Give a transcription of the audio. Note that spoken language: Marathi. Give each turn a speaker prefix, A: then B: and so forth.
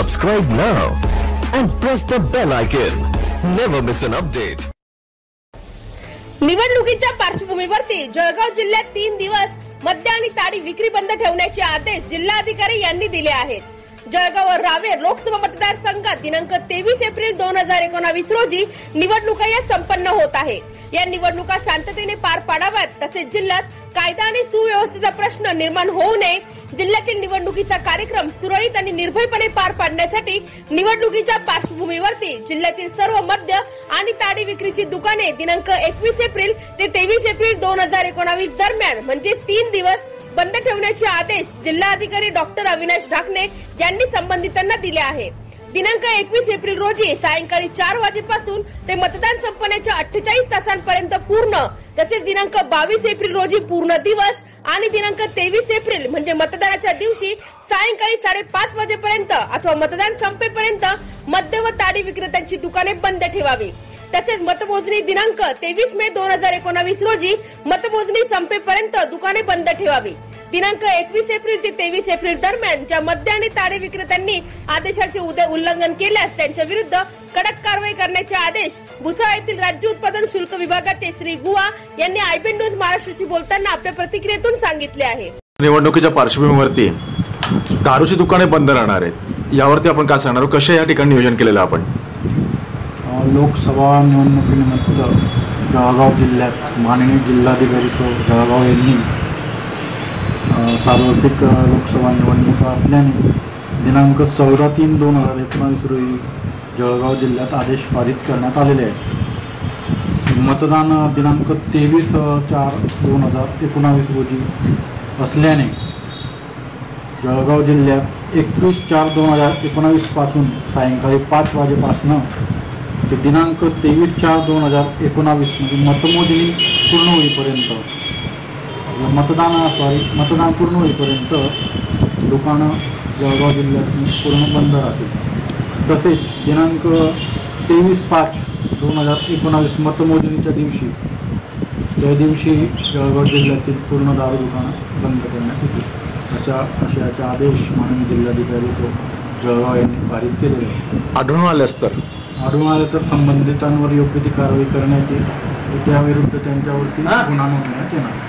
A: Subscribe now and press the bell icon. Never miss an update.
B: निवडणुकीच्या पार्श्वभूमीवरती जळगाव जिल्ह्यात तीन दिवस मद्य आणि साडी विक्री बंद ठेवण्याचे आदेश जिल्हाधिकारी यांनी दिले आहेत जळगाव व रावेर लोकसभा मतदारसंघात दिनांक तेवीस एप्रिल दोन हजार एकोणावीस रोजी निवडणुका या संपन्न होत आहे या निवडणुका शांततेने पार पाडाव्यात तसेच जिल्ह्यात कायदा आणि सुव्यवस्थेचा प्रश्न निर्माण होऊ नये जिल्ह्यातील निवडणुकीचा कार्यक्रम सुरळीत आणि निर्भयपणे पार पाडण्यासाठी निवडणुकीच्या पार्श्वभूमीवरती जिल्ह्यातील सर्व मद्य आणि ताडी विक्रीची दुकाने दिनांक एकवीस एप्रिल ते तेवीस एप्रिल दोन हजार एकोणावीस दरम्यान म्हणजे तीन दिवस बंद ठेवण्याचे आदेश जिल्हाधिकारी डॉक्टर अविनाश ढाकणे यांनी संबंधितांना दिले आहे. दिनांक एकवीस एप्रिल रोजी सायंकाळी चार वाजेपासून ते मतदान संपण्याच्या अठ्ठेचाळीस तासांपर्यंत पूर्ण तसेच दिनांक बावीस एप्रिल रोजी पूर्ण दिवस आणि दिनांक तेवीस एप्रिल म्हणजे मतदानाच्या दिवशी सायंकाळी साडेपाच वाजेपर्यंत अथवा मतदान संपेपर्यंत मद्य व ताडी विक्रेत्यांची दुकाने बंद ठेवावी. तसेच मतमोजणी दिनांक तेवीस मे दोन हजार एकोणावीस रोजी मतमोजणी संपेपर्यंत दुकाने बंद ठेवावी. दिनांक एकवीस एप्रिल ते तेवीस एप्रिल दरम्यान ज्या मद्य आणि ताडे विक्रेत्यांनी आदेशाचे उद्या उल्लंघन केल्यास त्यांच्या विरुद्ध कडक कारवाई करण्याचे आदेश भुसावळ येथील राज्य उत्पादन शुल्क विभागाचे श्री गुहा यांनी आयबीएन न्यूज महाराष्ट्राशी बोलताना आपल्या प्रतिक्रियेतून सांगितले आहे.
C: निवडणुकीच्या पार्श्वभूमीवरती दारूची दुकाने बंद राहणार आहेत. यावरती आपण काय सांगणार? कशा या ठिकाणी नियोजन केलेलं आपण?
D: लोकसभा निवडणुकीनिमित्त जळगाव जिल्ह्यात माननीय जिल्हाधिकारी तो जळगाव यांनी सार्वत्रिक लोकसभा निवडणुका असल्याने दिनांक चौदा तीन दोन हजार एकोणावीस रोजी जळगाव जिल्ह्यात आदेश पारित करण्यात आलेले आहेत. मतदान दिनांक तेवीस चार दोन हजार एकोणावीस रोजी असल्याने जळगाव जिल्ह्यात एकवीस चार दोन हजार एकोणावीसपासून सायंकाळी पाच वाजेपासनं ते दिनांक तेवीस चार दोन हजार एकोणावीस म्हणजे मतमोजणी पूर्ण होईपर्यंत मतदान सॉरी मतदान पूर्ण होईपर्यंत दुकानं जळगाव जिल्ह्यात पूर्ण बंद राहतील. तसेच दिनांक तेवीस पाच दोन हजार एकोणावीस मतमोजणीच्या दिवशी त्या दिवशी जळगाव जिल्ह्यातील पूर्ण दारू दुकानं बंद करण्यात येतील. अशा अशाचे आदेश माननीय जिल्हाधिकारी तो जळगाव यांनी पारित केलेले
C: आढळून आल्यास तर
D: आढळून आले तर संबंधितांवर योग्य ती कारवाई करण्यात येईल. त्याविरुद्ध त्यांच्यावरती गुन्हा नोंदवण्यात येणार.